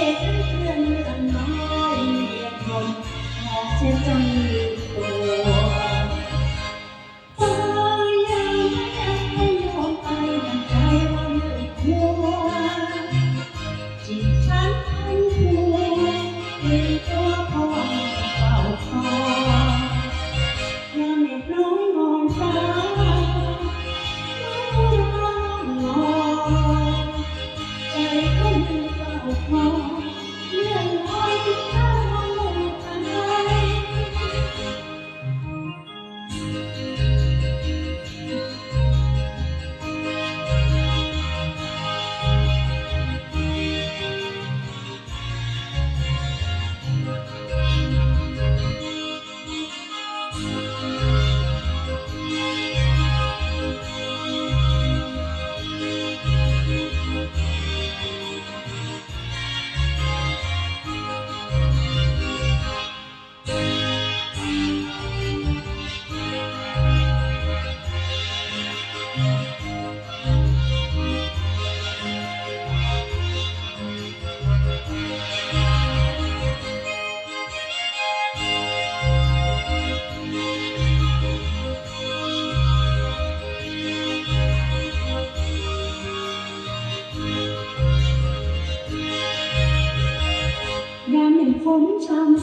เพื่อนเพื่อนไม่น้อยเรียนคนหมอเสียใจ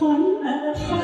ฝันอะไร